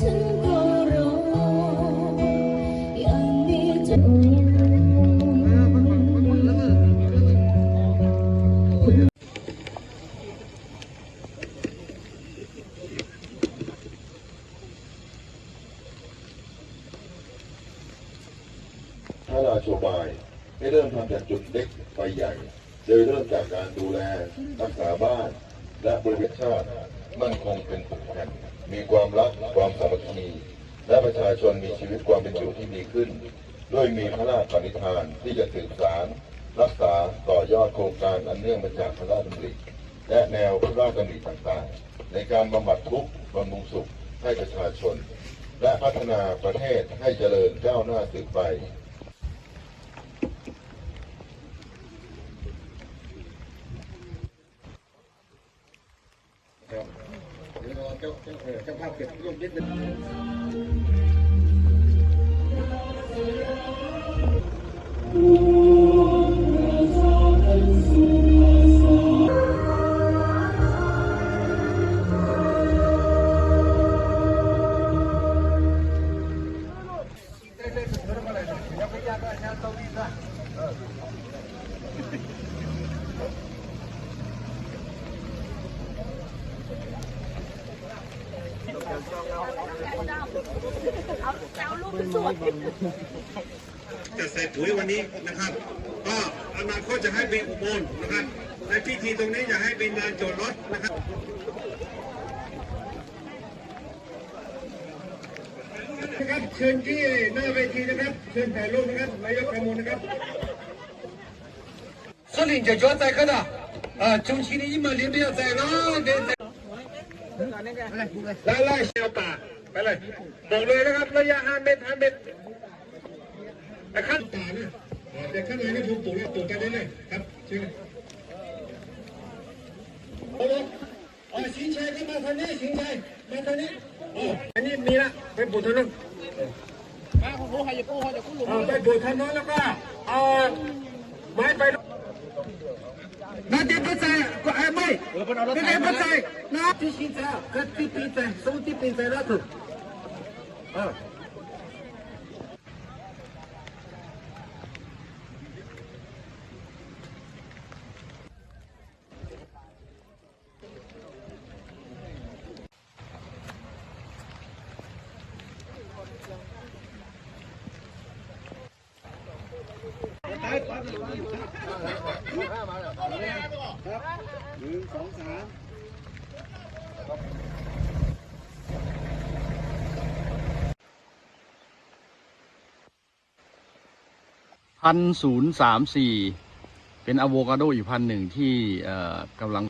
ฉันก็รอยังมีใจพระราชบายให้เริ่มทำจากจุดเล็กไปใหญ่โดยเริ่มจากการดูแลรักษาบ้าน และบริเวณชาติมั่นคงเป็นปึกแผ่นมีความรักความสามัคคีและประ ชาชนมีชีวิตความเป็นอยู่ที่ดีขึ้น ด้วยมีพระราชปณิธานที่จะสืบสาร รักษาต่อยอดโครงการอันเนื่องมาจากพระราชดำริและแนวพระราชดำริต่างๆ ในการบำบัดทุกข์บำรุงสุขให้ประชาชน และพัฒนาประเทศให้เจริญก้าวหน้าสืบไปจ ะใส่ปุ๋ยวันนี้นะครับ ก็อนาคตจะให้เป็นอุโมงค์นะครับ ในพิธีตรงนี้จะให้เป็นลานจอดรถนะครับนะครับเชิญที่หน้าเวทีนะครับ เชิญถ่ายรูปนะครับนายกประมูลนะครับ所以就叫在看到啊，中期的你们领不要在了，得在。ไล่ไล่เชียวป่า ไปเลยบอกเลยนะครับระยะห้เมตรห้เมตรแต่รับต่านะเด็กข้นเลยนี่ผมปลูกแล้ปลูกกันได้เลยครับเชิญโอ้โหอ๋อสินชัยที่มาทางนี้สินชัยมาทางนี้โอ้อันนี้มีละไปปลูกทางนู้นมาของผมให้กู้ใครจะปลูกไปปลูกทางนู้นแล้วก็เอาไม้ไปนาทีปัจจัยก็ไอ้ไม่นาทีปัจจัยนาที่ปีแต่สองที่ปีแต่ล้วถึก 地平在，手地平在那头，啊。 พันศูนย์สามสี่เป็นอะโวคาโดอีกพันหนึ่งที่กำลัง